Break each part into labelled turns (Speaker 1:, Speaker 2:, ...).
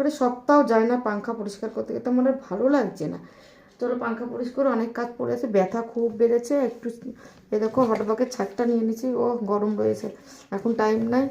Speaker 1: করে সপ্তাহ যায় না পাংখা পরিষ্কার করতে করতে আমার আর ভালো লাগছে না। চলো পাংখা পরিষ্কার অনেক কাজ পড়ে আছে, ব্যথা খুব বেড়েছে, একটু এ দেখো হটবাকের ছাদটা নিয়ে নিয়েছি ও গরম রয়েছে। এখন টাইম নাই।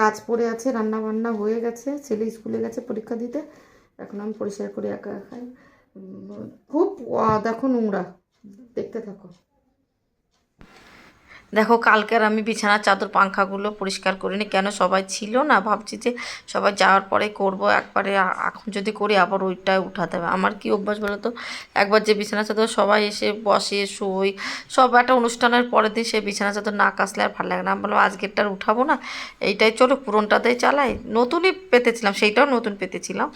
Speaker 1: কাজ পড়ে আছে রান্না বান্না হয়ে গেছে, ছেলে স্কুলে গেছে পরীক্ষা দিতে, এখন আমি পরিষ্কার করে একা একাই। খুব দেখো নোংরা, দেখতে থাকো।
Speaker 2: দেখো, কালকের আমি বিছানার চাদর, পাংখাগুলো পরিষ্কার করিনি। কেন? সবাই ছিল না। ভাবছি যে সবাই যাওয়ার পরে করব। একবারে এখন যদি করি আবার ওইটাই উঠাতে হবে। আমার কি অভ্যাস বলো তো? একবার যে বিছানা চাদর সবাই এসে বসে শোয় সব একটা অনুষ্ঠানের পরের দিন সেই বিছানা চাদর না কাচলে আর ভালো লাগে না। আমি বললাম, আজকেরটা উঠাবো না। এইটাই চলো, পুরনটাতেই চালাই। নতুনই পেতেছিলাম, সেইটাও নতুন পেতেছিলাম।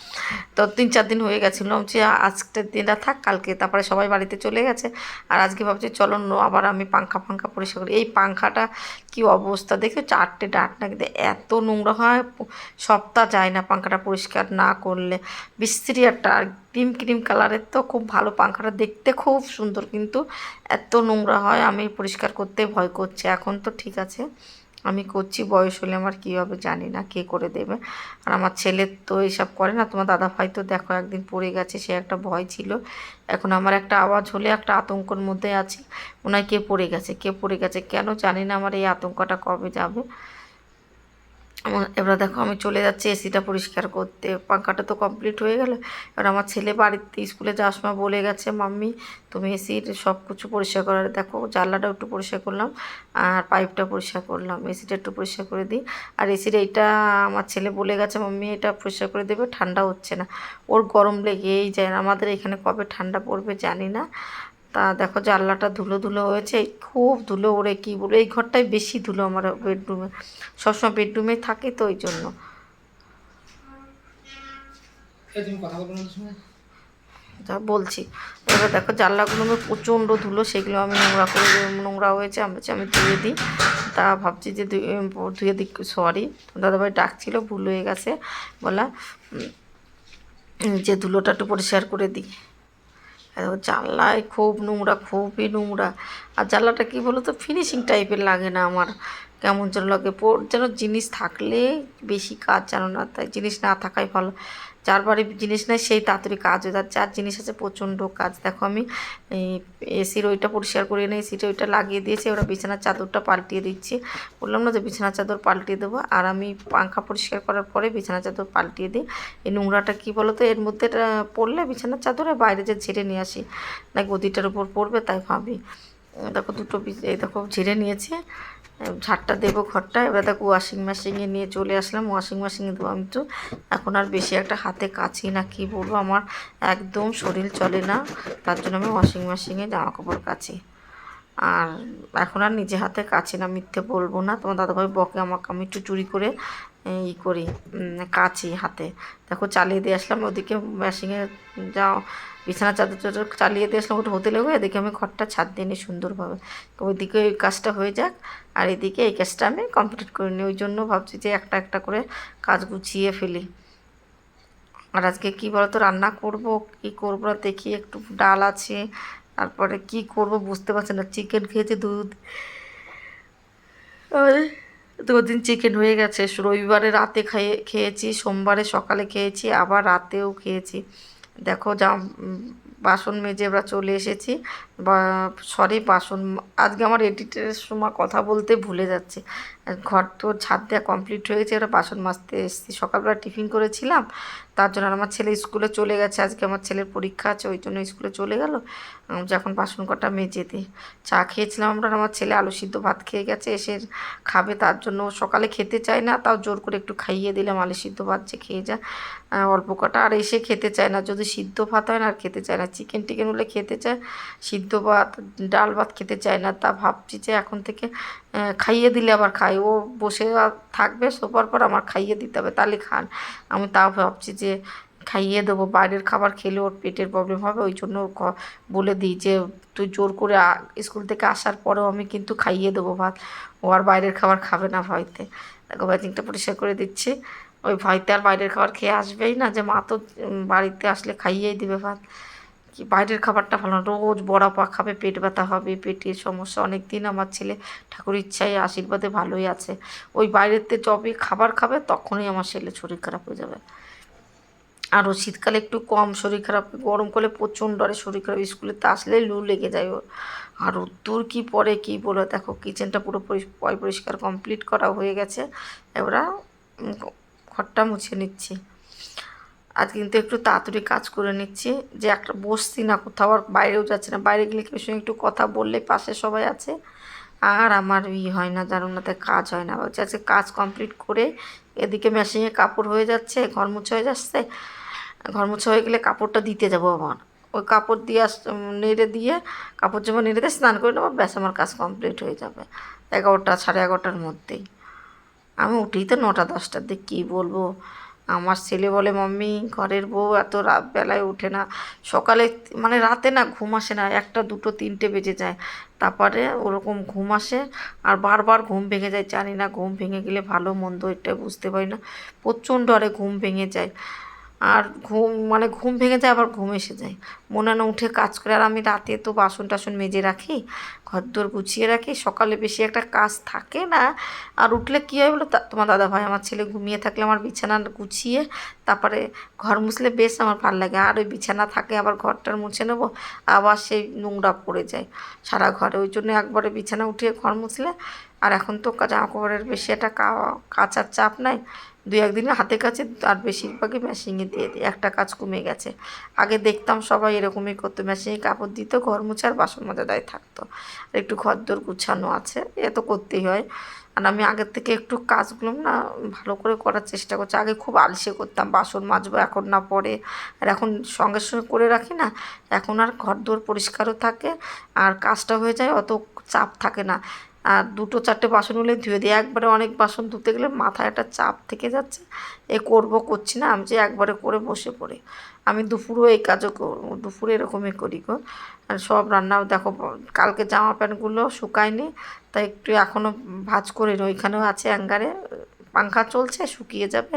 Speaker 2: তো তিন চার দিন হয়ে গেছিল। যে আজকের দিনটা থাক, কালকে। তারপরে সবাই বাড়িতে চলে গেছে। আর আজকে ভাবছি, চলো আবার আমি পাংখা ফাঙ্খা পরিষ্কার করি। এই পাংখাটা কি অবস্থা? দেখো চারটে ডাট না কিন্তু এত নোংরা হয় সপ্তাহ যায় না পাংখাটা পরিষ্কার না করলে। বিস্ত্রি একটা ক্রিম ক্রিম কালারের তো খুব ভালো পাংখাটা, দেখতে খুব সুন্দর, কিন্তু এত নোংরা হয়, আমি পরিষ্কার করতে ভয় করছে। এখন তো ঠিক আছে। আমি করছি, বয়স হলে আমার কী হবে জানি না, কে করে দেবে। আর আমার ছেলে তো এইসব করে না, তোমার দাদা ভাই তো দেখো একদিন পড়ে গেছে, সে একটা ভয় ছিল। এখন আমার একটা আওয়াজ হলে একটা আতঙ্কর মধ্যে আছে ওনায় কে পড়ে গেছে, কে পড়ে গেছে, কেন জানি না আমার এই আতঙ্কটা কবে যাবে। এবার দেখো আমি চলে যাচ্ছি এসিটা পরিষ্কার করতে। পাঙ্খাটা তো কমপ্লিট হয়ে গেল। এবার আমার ছেলে বাড়িতে স্কুলে যাওয়ার সময় বলে গেছে, মাম্মি, তুমি এসির সব কিছু পরিষ্কার করার দেখো জানলাটা একটু পরিষ্কার করলাম, আর পাইপটা পরিষ্কার করলাম। এসিটা একটু পরিষ্কার করে দিই। আর এসির এইটা আমার ছেলে বলে গেছে, মাম্মি, এটা পরিষ্কার করে দেবে, ঠান্ডা হচ্ছে না। ওর গরম লেগেই যায় আমাদের এখানে কবে ঠান্ডা পড়বে জানি না। তা দেখো জানলাটা ধুলো ধুলো হয়েছে খুব ধুলো ওরে কি বলে এই ঘরটাই বেশি ধুলো আমার বেডরুমে সবসময় বেডরুমে থাকে তো ওই জন্য।
Speaker 3: বলব?
Speaker 2: যা বলছি এবার দেখো জানলাগুলো আমার প্রচণ্ড ধুলো সেগুলো আমি নোংরা করে নোংরা হয়েছে আমি আমি ধুয়ে দিই। তা ভাবছি যে ধুয়ে ধুয়ে দিই সরি দাদাভাই ডাকছিল ভুল হয়ে গেছে বলা যে ধুলোটা একটু পরিষ্কার করে দিই। জানলায় খুব নোংরা, খুবই নোংরা। আর জানলাটা কী বলো তো ফিনিশিং টাইপের লাগে না আমার। কেমন যেন লাগে। পো- যেন জিনিস থাকলে বেশি কাজ জানো না তাই জিনিস না থাকাই ভালো। যার বাড়ি জিনিস নেই, সেই তাড়াতাড়ি কাজ হয়ে যায় যার জিনিস আছে প্রচণ্ড কাজ। দেখো আমি এসির ওইটা পরিষ্কার করে নিয়ে এসিটা ওইটা লাগিয়ে দিয়েছি। ওরা বিছানার চাদরটা পাল্টিয়ে দিচ্ছি। বললাম না যে বিছানার চাদর পাল্টিয়ে দেবো। আর আমি পাংখা পরিষ্কার করার পরে বিছানার চাদর পাল্টিয়ে দিই। এই নোংরাটা কী বলো তো এর মধ্যে পড়লে বিছানার চাদরে বাইরে যে ঝেড়ে নিয়ে আসি। না গদিটার উপর পড়বে, তাই ভাবি। দেখো দুটো এই দেখো ঝেড়ে নিয়েছে। ঝাড়টা দেবো ঘরটা। এবার দেখো ওয়াশিং মেশিনে নিয়ে চলে আসলাম। ওয়াশিং মেশিনে দেবো আমি তো এখন আর বেশি একটা হাতে কাছি না কি বলব? আমার একদম শরীর চলে না। তার জন্য আমি ওয়াশিং মেশিনে জামা কাপড় কাচি। আর এখন আর নিজে হাতে কাছি না, মিথ্যে বলব না। তোমার দাদাভাই বকে আমাকে, আমি একটু চুরি করে ই করি কাচি হাতে। দেখো, চালিয়ে দিয়ে আসলাম, ওদিকে মেশিনে যাও, বিছানা চাদর চাদর চালিয়ে দিয়ে আসলাম, ওটা হতে লেগে এদিকে আমি ঘরটা ছাদ দিয়ে নিই সুন্দরভাবে। ওইদিকে ওই কাজটা হয়ে যাক, আর এদিকে এই কাজটা আমি কমপ্লিট করে নিই। ওই জন্য ভাবছি যে একটা একটা করে কাজ গুছিয়ে ফেলি। আর আজকে কী বলতো, রান্না করব, কি করব দেখি, একটু ডাল আছে তারপরে কি করব বুঝতে পারছি না। চিকেন খেয়েছি দুধ। দুদিন চিকেন হয়ে গেছে। রবিবারে রাতে খেয়ে খেয়েছি, সোমবারে সকালে খেয়েছি, আবার রাতেও খেয়েছি। দেখো যা বাসন মেজে আমরা চলে এসেছি। বা সরি, বাসন, আজকে আমার এডিটের সময় কথা বলতে ভুলে যাচ্ছে। ঘর তো ছাদ দেওয়া কমপ্লিট হয়ে গেছে, এবার বাসন মাজতে এসেছি। সকালবেলা টিফিন করেছিলাম, তার জন্য আমার ছেলে স্কুলে চলে গেছে। আজকে আমার ছেলের পরীক্ষা আছে, ওই জন্য স্কুলে চলে গেল। যখন বাসন কটা মেজে দিই চা খেয়েছিলাম আমরা আমার ছেলে আলু সিদ্ধ ভাত খেয়ে গেছে, এসে খাবে তার জন্য। সকালে খেতে চায় না, তাও জোর করে একটু খাইয়ে দিলাম, আলু সিদ্ধ ভাত যে খেয়ে যা। অল্প কটা, আর এসে খেতে চায় না। যদি সিদ্ধ ভাত হয় না, আর খেতে চায় না। চিকেন টিকেন হলে খেতে চায়, সিদ্ধ ভাত, ডাল ভাত খেতে চায় না, তা ভাবছি যে এখন থেকে খাইয়ে দিলে আবার খাই। ও বসে থাকবে সোফার পর আমার খাইয়ে দিতে হবে, তাহলে খান। আমি তাও ভাবছি যে খাইয়ে দেবো, বাইরের খাবার খেলে ওর পেটের প্রবলেম হবে, ওই জন্য বলে দিই যে তুই জোর করে স্কুল থেকে আসার পরেও আমি কিন্তু খাইয়ে দেবো ভাত। ও আর বাইরের খাবার খাবে না ভয়তে। দেখো, ব্যাটিংটা পরিষ্কার করে দিচ্ছি। ওই ভয়তে আর বাইরের খাবার খেয়ে আসবেই না যে মা তো বাড়িতে আসলে খাইয়েই দিবে ভাত। কি বাইরের খাবারটা ভালো না। রোজ বড়া পা খাবে, পেট ব্যথা হবে, পেটের সমস্যা অনেক দিন আমার ছেলে ঠাকুর ইচ্ছায়, আশীর্বাদে ভালোই আছে। ওই বাইরেতে যবে খাবার খাবে, তখনই আমার ছেলে শরীর খারাপ হয়ে যাবে। আরও শীতকালে একটু কম শরীর খারাপ গরমকালে প্রচণ্ড আরে শরীর খারাপ, স্কুলে তা আসলেই লু লেগে যায় ওর। আর উত্তর কি পরে কি বলে, দেখো কিচেনটা পুরো পরিষ্কার কমপ্লিট করা হয়ে গেছে। এবার ঘরটা মুছে নিচ্ছি। আজ কিন্তু একটু তাড়াতাড়ি কাজ করে নিচ্ছি, যে একটা বসছি না কোথাও আর বাইরেও যাচ্ছি না। বাইরে গেলে কেউ একটু কথা বললে পাশে সবাই আছে? আর আমার ই হয় না, জানো না কাজ হয় না। বলছে আজকে কাজ কমপ্লিট করে এদিকে মেশিনে কাপড় হয়ে যাচ্ছে, ঘর মুছে হয়ে যাচ্ছে। ঘর মুছে হয়ে গেলে কাপড়টা দিতে যাব আমার ওই কাপড় দিয়ে আস নেড়ে দিয়ে কাপড় জামা নেড়ে দিয়ে স্নান করে নেব, ব্যাস আমার কাজ কমপ্লিট হয়ে যাবে। এগারোটা সাড়ে এগারোটার মধ্যেই। আমি উঠেই তো নটা দশটার দিক, কী বলব? আমার ছেলে বলে, মাম্মি, ঘরের বউ এত রাত বেলায় ওঠে না। সকালে মানে রাতে না ঘুম আসে না, একটা, দুটো, তিনটে বেজে যায়। তারপরে ওরকম ঘুম আসে আর বারবার ঘুম ভেঙে যায়। জানি না ঘুম ভেঙে গেলে ভালো মন্দ, এটা বুঝতে পারি না। প্রচণ্ড আরে ঘুম ভেঙে যায়। আর ঘুম মানে ঘুম ভেঙে যায়, আবার ঘুম এসে যায়। মনে না উঠে কাজ করে, আর আমি রাতে তো বাসন টাসন মেজে রাখি, ঘরদোর গুছিয়ে রাখি। সকালে বেশি একটা কাজ থাকে না, আর উঠলে কী হয় বলো তোমার দাদা ভাই আমার ছেলে ঘুমিয়ে থাকলে আমার বিছানা গুছিয়ে, তারপরে ঘর মুছলে বেশ আমার ভালো লাগে। আর ওই বিছানা থাকে, আবার ঘরটার মুছে নেব, আবার সেই নোংরা পড়ে যায়। সারা ঘরে, ওই জন্য একবারে বিছানা উঠিয়ে ঘর মুছলে আর এখন তো জামা কাপড়ের বেশি একটা কাচার চাপ নাই। দু একদিনে হাতে কাছে আর বেশিরভাগই মেশিনে দিয়ে দিই। একটা কাজ কমে গেছে। আগে দেখতাম সবাই এরকমই করতো মেশিনে কাপড় দিত, ঘর মুছে আর বাসন মাজা দায় থাকতো। আর একটু ঘর দোর গুছানো আছে, এ তো করতেই হয়। আর আমি আগের থেকে একটু কাজগুলো না ভালো করে করার চেষ্টা করছি। আগে খুব আলসে করতাম, বাসন মাজবো এখন না পরে। আর এখন সঙ্গে সঙ্গে করে রাখি না, এখন আর ঘর দোর পরিষ্কারও থাকে। আর কাজটা হয়ে যায়, অত চাপ থাকে না। আর দুটো চারটে বাসন হলে ধুয়ে দিই একবারে অনেক বাসন ধুতে গেলে মাথায় একটা চাপ থেকে যাচ্ছে। এ করব, করছি না, আমি যে একবারে করে বসে পড়ে। আমি দুপুরও এই কাজও দুপুরে এরকমই করি গো। আর সব রান্নাও দেখো, কালকে জামা প্যান্টগুলো শুকায়নি, তাই একটু এখনও ভাজ করে ওইখানেও আছে অ্যাঙ্গারে, পাংখা চলছে, শুকিয়ে যাবে।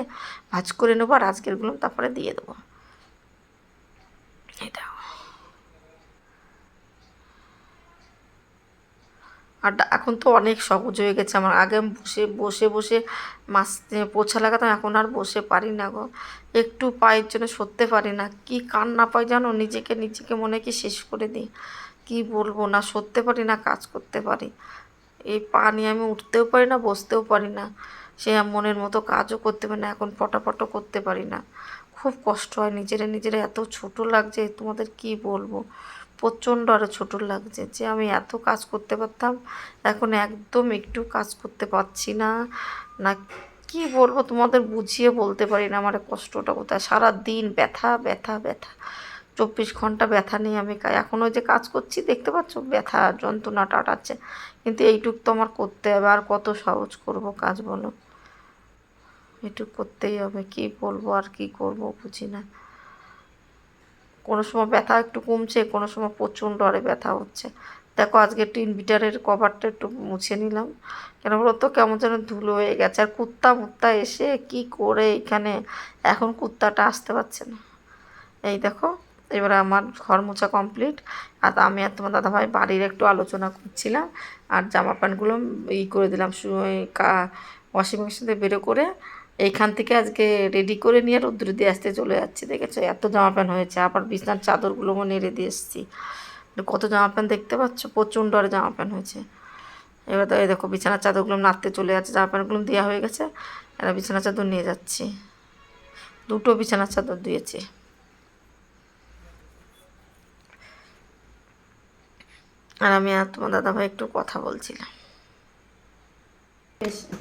Speaker 2: ভাজ করে নেব আর আজকেরগুলো তারপরে দিয়ে দেবো। এটা। আর এখন তো অনেক সহজ হয়ে গেছে আমার। আগে বসে বসে বসে মাছ পোছা লাগাতাম, এখন আর বসে পারি না গো। একটু পায়ের জন্য সরতে পারি না। কি কান্না পাই জানো? নিজেকে নিজেকে মনে কি শেষ করে দিই। কি বলব? না সরতে পারি, না কাজ করতে পারি। এই পা নিয়ে আমি উঠতেও পারি না, বসতেও পারি না। সে মনের মতো কাজও করতে পারি না, এখন ফটাফটো করতে পারি না। খুব কষ্ট হয়, নিজেরা নিজেরা এত ছোট লাগছে, তোমাদের কি বলব? প্রচণ্ড আরও ছোটো লাগছে যে আমি এত কাজ করতে পারতাম, এখন একদম একটু কাজ করতে পারছি না। না, কি বলব তোমাদের বুঝিয়ে বলতে পারি না আমার কষ্টটা কোথায়? সারা দিন ব্যথা ব্যথা ব্যথা। চব্বিশ ঘণ্টা ব্যথা নিয়ে আমি কা- এখন ওই যে কাজ করছি, দেখতে পাচ্ছ? ব্যথা, যন্ত্রণা টাটাচ্ছে। কিন্তু এইটুক তো আমার করতে হবে। আর কত সহজ করব কাজ বলো? এটুক করতেই হবে। কি বলব আর কি করব বুঝি না। কোনো সময় ব্যথা একটু কমছে, কোনো সময় প্রচণ্ড আরে ব্যথা হচ্ছে। দেখো, আজকে ইনভিটারের কভারটা একটু মুছে নিলাম। কেন বলো তো? কেমন যেন ধুলো হয়ে গেছে। আর কুত্তা মুত্তা এসে কি করে এখানে? এখন কুত্তাটা আসতে পারছে না। এই দেখো, এবারে আমার ঘর মোছা কমপ্লিট। আর আমি আর তোমার দাদাভাই বাড়ির একটু আলোচনা করছিলাম। আর জামা প্যান্টগুলো ই করে দিলাম ওয়াশিং মেশিন থেকে বেরো করে। এইখান থেকে আজকে রেডি করে নিয়ে রোদ্দুরে দিয়ে আসতে চলে যাচ্ছি, দেখেছ? এত জামা প্যান্ট হয়েছে, আবার বিছনার চাদরগুলো নেড়ে দিয়ে এসেছি। কত জামা প্যান্ট দেখতে পাচ্ছ? প্রচণ্ড আর জামা প্যান্ট হয়েছে। এবার তো এই দেখো, বিছানার চাদরগুলো নাড়তে চলে যাচ্ছে, জামা প্যান্টগুলো দেওয়া হয়ে গেছে এরা বিছানার চাদর নিয়ে যাচ্ছি। দুটো বিছানার চাদর দিয়েছে আর আমি আর তোমার দাদাভাই একটু কথা বলছিলাম।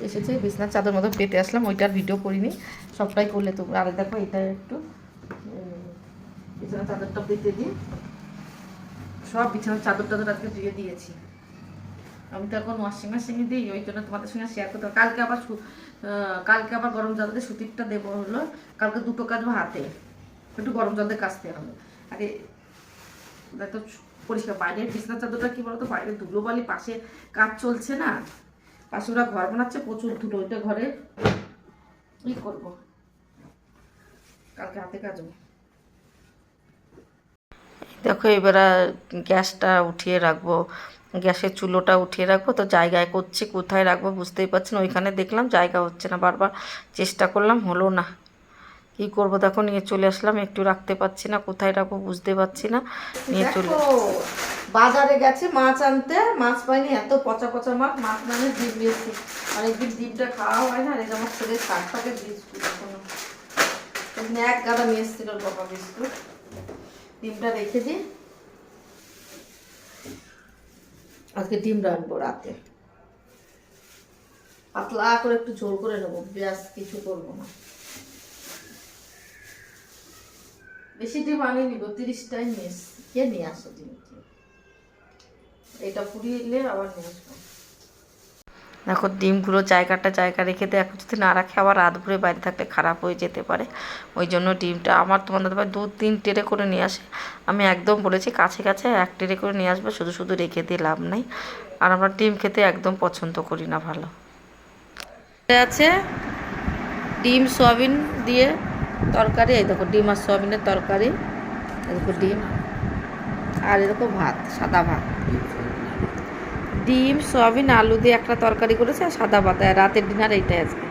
Speaker 1: এসেছে বিছনার চাদর মতো পেতে আসলাম, ওইটার ভিডিও করিনি। সবটাই করলে তোমরা। আর দেখো, এটা একটু বিছানার চাদরটা পেতে দিই। সব বিছানার চাদর টাদর আজকে ধুয়ে দিয়েছি। আমি তো এখন ওয়াশিং মেশিনে দিই, ওই জন্য তোমাদের সঙ্গে শেয়ার করতে। কালকে আবার কালকে আবার গরম জল দিয়ে সুতিরটা দেবো হলো, কালকে দুটো কাচবো হাতে। একটু গরম জল দিয়ে কাচতে হবে। আগে তো পরিষ্কার। বাইরের বিছনার চাদরটা কি বলতো? বাইরে ধুলো বালি পাশে কাজ চলছে না। পাশে ওরা ঘর বানাচ্ছে প্রচুর ধুলো ওইটা ঘরে কি করব। কালকে হাতে কাজবো
Speaker 2: দেখো এবার গ্যাসটা উঠিয়ে রাখব। গ্যাসের চুলোটা উঠিয়ে রাখব তো জায়গায় করছি কোথায় রাখব বুঝতেই পারছি না ওইখানে দেখলাম জায়গা হচ্ছে না বারবার চেষ্টা করলাম হলো না। কী করব দেখো নিয়ে চলে আসলাম একটু রাখতে পারছি না কোথায় রাখব বুঝতে পারছি না নিয়ে চলে
Speaker 1: বাজারে গেছে, মাছ আনতে। মাছ পাইনি, এত পচা পচা মাছ মাছ মানে ডিম দিয়েছি অনেকদিন ডিমটা খাওয়া হয় না, আর এটা আমার ছেলে ষাট টাকা বিস্কুট এখনও। এক গাদা নিয়ে এসেছিল বাবা বিস্কুট। ডিমটা রেখে দিই আজকে ডিম রাখব রাতে। পাতলা করে একটু ঝোল করে নেব, ব্যাস, কিছু করব না। বেশি ডিম আনি নিব তিরিশটাই নিয়ে কে নিয়ে আসো ডিম এটা পুড়িয়ে এলে আবার নিয়ে আসব।
Speaker 2: দেখো, ডিমগুলো জায়গাটা জায়গা রেখে দেয় এখন যদি না রাখে আবার রাত ভরে বাইরে থাকলে খারাপ হয়ে যেতে পারে। ওই জন্য ডিমটা আমার তোমার দাদা দু তিন টেরে করে নিয়ে আসে। আমি একদম বলেছি কাছে কাছে এক টেরে করে নিয়ে আসবে, শুধু শুধু রেখে দিয়ে লাভ নাই। আর আমরা ডিম খেতে একদম পছন্দ করি না ভালো। আছে ডিম, সয়াবিন দিয়ে তরকারি। এই দেখো, ডিম আর সয়াবিনের তরকারি। দেখো ডিম আর এরকম ভাত, সাদা ভাত। ডিম সয়াবিন আলু দিয়ে একটা তরকারি করেছে আর সাদা পাতা। রাতের ডিনার এইটাই আজকে।